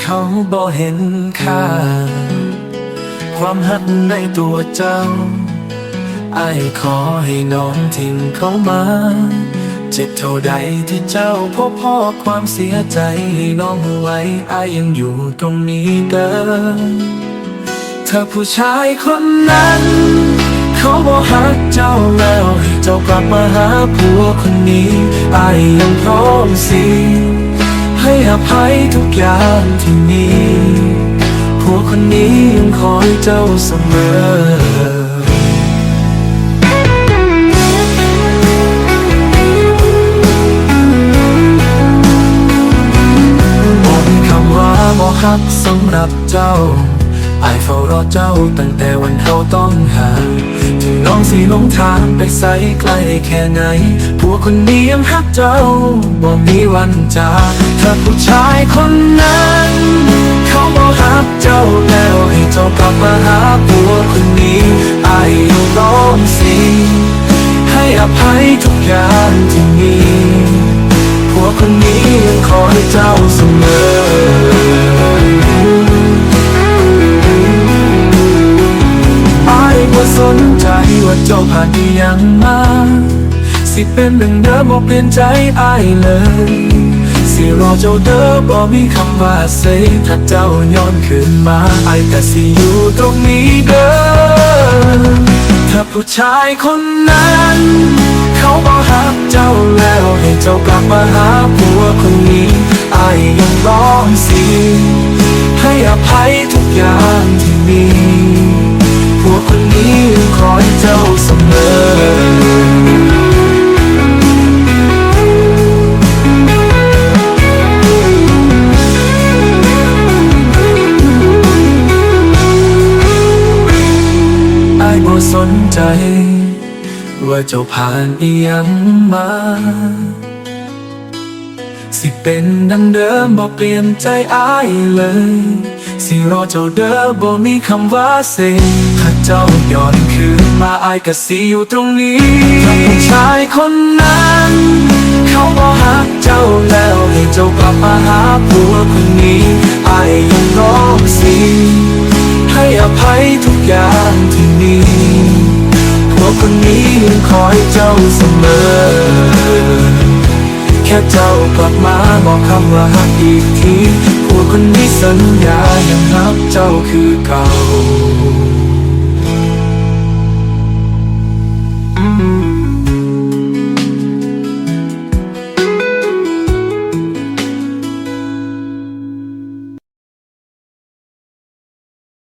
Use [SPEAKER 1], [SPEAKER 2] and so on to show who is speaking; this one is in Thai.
[SPEAKER 1] เขาบ่เห็นค่า ความหักในตัวเจ้าไอ้ขอให้น้องทิ้งเขามา เจ็บเท่าใดที่เจ้าพบพ่อความเสียใจให้น้องไว้ไอ้ยังอยู่ตรงนี้เด้อเธอผู้ชายคนนั้น เขาบอกหักเจ้าแล้ว เจ้ากลับมาหาผัวคนนี้ไอายยังพร้อมสิ ให้อภัยทุกอย่างที่มีผัวคนนี้ยังคอยเจ้าเสมอบอกคำว่าบอกฮักสำหรับเจ้าไอเฝ้ารอเจ้าตั้งแต่วันเขาต้องห่าง น้องสิลงทางไปใส่ไกลแค่ไหน ผัวคนนี้ยังฮักเจ้าบอกมีวันจากถ้าผู้ชายคนนั้น เขาบอกฮักเจ้าแล้วให้เจ้ากลับมาหาผัวคนนี้าเจ้าผ่านอียังมา สิเป็นเรื่งเดิมบ่เปลี่ยนใจไอ้ายเลย สิรอเจ้าเด้อบ่มีคำว่าเซถ้าเจ้าย้อนคืนมาไอ้ายก็สิอยู่ตรงนี้เด้อถ้าผู้ชายคนนั้น เขาบอกหักเจ้าแล้วให้เจ้ากลับมาหาผัวคนนี้อายยังร้องสิให้อภัยทุกอย่างที่มีผัวคนนี้คอยเจ้า สนใจ ว่าเจ้าผ่านอียังมา สิเป็นดังเดิมบ่เปลี่ยนใจอายเลย สิรอเจ้าเด้อบ่มีคำว่าเซถ้าเจ้าย้อนคืนมาอายก็สิอยู่ตรงนี้ถ้าผู้ชายคนนั้น เขาบ่ฮักเจ้าแล้วให้เจ้ากลับมาหาผัวคนนี้อายยังร้องสิให้อภัยทุกอย่างที่ คนนี้ยังคอยเจ้าเสมอ แค่เจ้ากลับมาบอกคำว่าฮักอีกทีผัวคนนี้สัญญายังรักเจ้าคือเก่า